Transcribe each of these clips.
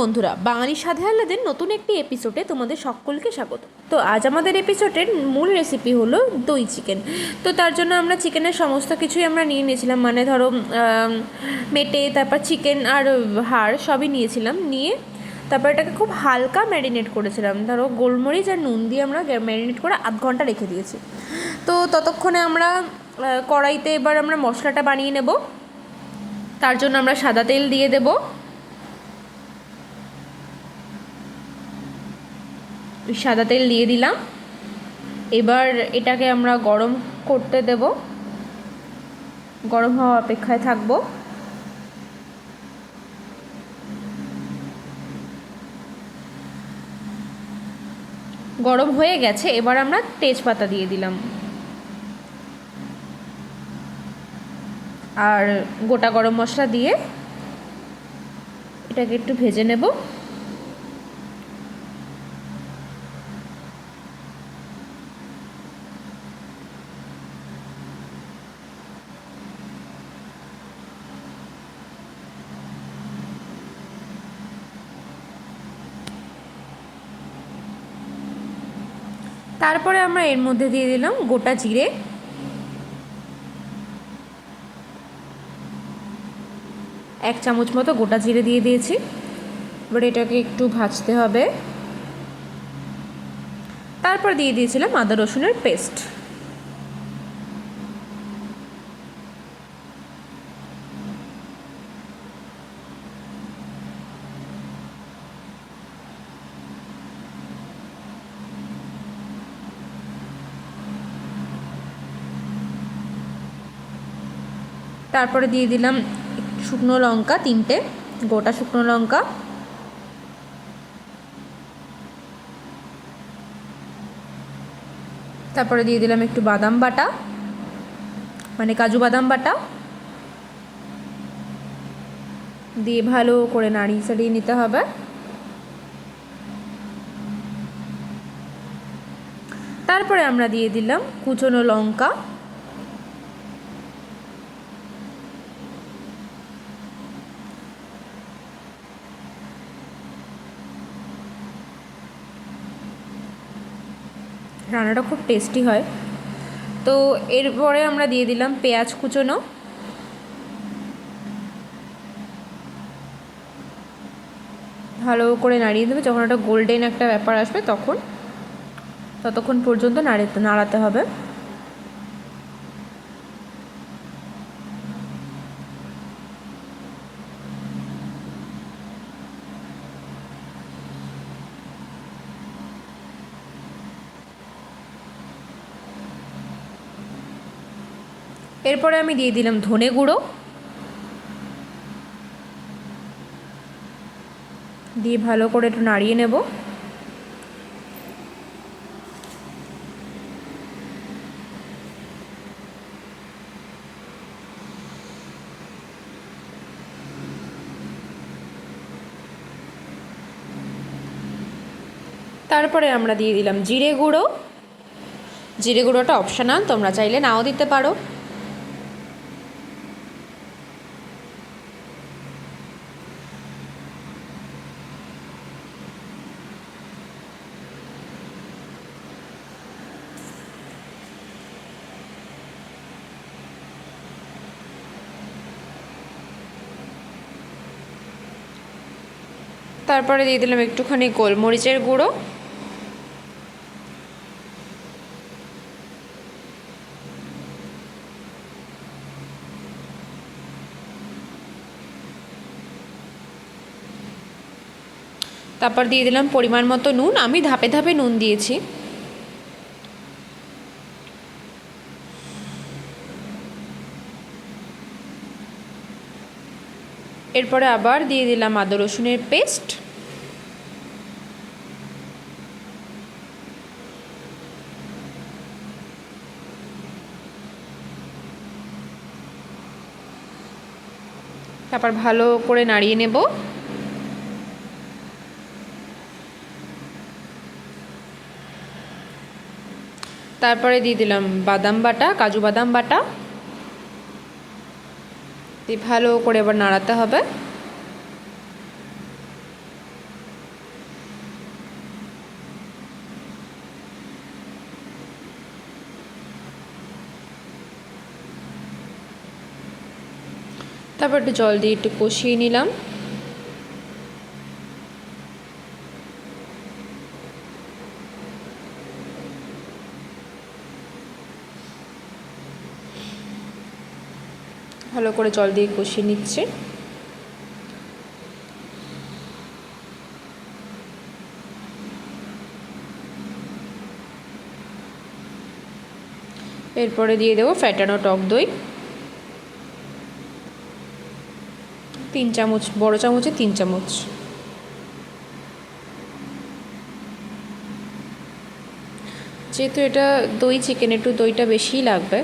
বন্ধুরা, বাঙালি সাধে আহ্লাদের নতুন একটি এপিসোডে তোমাদের সকলকে স্বাগত। তো আজ আমাদের এপিসোডের মূল রেসিপি হলো দই চিকেন তো তার জন্য আমরা চিকেনের সমস্ত কিছুই আমরা নিয়ে নিয়েছিলাম। মানে ধরো মেটে, তারপর চিকেন আর হাড় সবই নিয়েছিলাম। নিয়ে তারপর এটাকে খুব হালকা ম্যারিনেট করেছিলাম। ধরো, গোলমরিচ আর নুন দিয়ে আমরা ম্যারিনেট করে আধ ঘণ্টা রেখে দিয়েছি। তো ততক্ষণে আমরা কড়াইতে এবার আমরা মশলাটা বানিয়ে নেব। তার জন্য আমরা সাদা তেল দিয়ে দেবো। সাদা তেল দিয়ে দিলাম। এবার এটাকে আমরা গরম করতে দেব। গরম হওয়া অপেক্ষায় থাকব। গরম হয়ে গেছে, এবার আমরা তেজপাতা দিয়ে দিলাম। আর গোটা গরম মশলা দিয়ে এটাকে একটু ভেজে নেব। তারপরে আমরা এর মধ্যে দিয়ে দিলাম গোটা জিরে। এক চামচ মতো গোটা জিরে দিয়ে দিয়েছি। এবার এটাকে একটু ভাজতে হবে। তারপর দিয়ে দিয়েছিলাম আদা রসুনের পেস্ট। তারপরে দিয়ে দিলাম শুকনো লঙ্কা তিনটে, গোটা শুকনো লঙ্কা। তারপরে দিয়ে দিলাম একটু বাদাম বাটা মানে কাজু বাদাম বাটা। দিয়ে ভালো করে নাড়িয়ে চাড়িয়ে নিতে হবে। তারপরে আমরা দিয়ে দিলাম কুচনো লঙ্কা। রান্নাটা খুব টেস্টি হয়। তো এরপরে আমরা দিয়ে দিলাম পেঁয়াজ কুচোনো। ভালো করে নাড়িয়ে দেবে, যখন একটা গোল্ডেন একটা ব্যাপার আসবে তখন। ততক্ষণ পর্যন্ত নাড়াতে নাড়াতে হবে। এরপরে আমি দিয়ে দিলাম ধনে গুঁড়ো। দিয়ে ভালো করে একটু নাড়িয়ে নেব। তারপরে আমরা দিয়ে দিলাম জিরে গুঁড়ো। জিরে গুঁড়োটা অপশনাল, তোমরা চাইলে নাও দিতে পারো। তারপরে দিয়ে দিলাম একটুখানি গোলমরিচের গুঁড়ো। তারপর দিয়ে দিলাম পরিমাণ মতো নুন, আমি ধাপে ধাপে নুন দিয়েছি। এরপরে আবার দিয়ে দিলাম আদা রসুনের পেস্ট। তারপর ভালো করে নাড়িয়ে নেব। তারপরে দিয়ে দিলাম বাদাম বাটা, কাজু বাদাম বাটা। দিয়ে ভালো করে এবার নাড়াতে হবে। তারপর একটু জল দিয়ে একটু কষিয়ে নিলাম। ভালো করে জল দিয়ে কষিয়ে নিচ্ছে। এরপরে দিয়ে দেবো ফ্যাটানো টক দই। তিন চামচ, বড় চামচে তিন চামচ। যেহেতু এটা দই চিকেন একটু দইটা বেশিই লাগবে।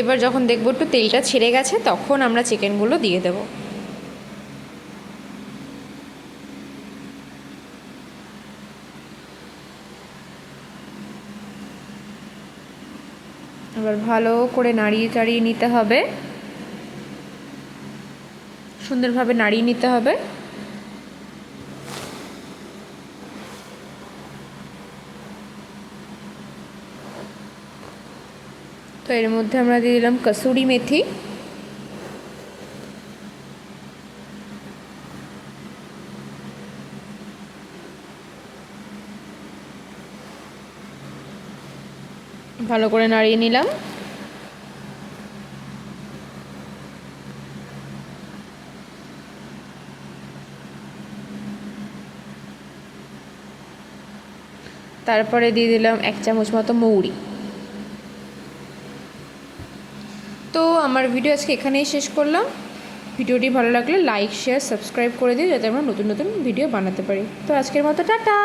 এবার যখন দেখব একটু তেলটা ছেড়ে গেছে, তখন আমরা চিকেনগুলো দিয়ে দেবো। এবার ভালো করে নাড়িয়ে চাড়িয়ে নিতে হবে। সুন্দরভাবে নাড়িয়ে নিতে হবে। তো এর মধ্যে আমরা দিয়ে দিলাম কসুরি মেথি। ভালো করে নাড়িয়ে নিলাম। তারপরে দিয়ে দিলাম এক চামচ মতো মৌরি। তো আমার ভিডিও আজকে এখানেই শেষ করলাম। ভিডিওটি ভালো লাগলে লাইক, শেয়ার, সাবস্ক্রাইব করে দিও যাতে আমরা নতুন নতুন ভিডিও বানাতে পারি। তো আজকের মতো টাটা!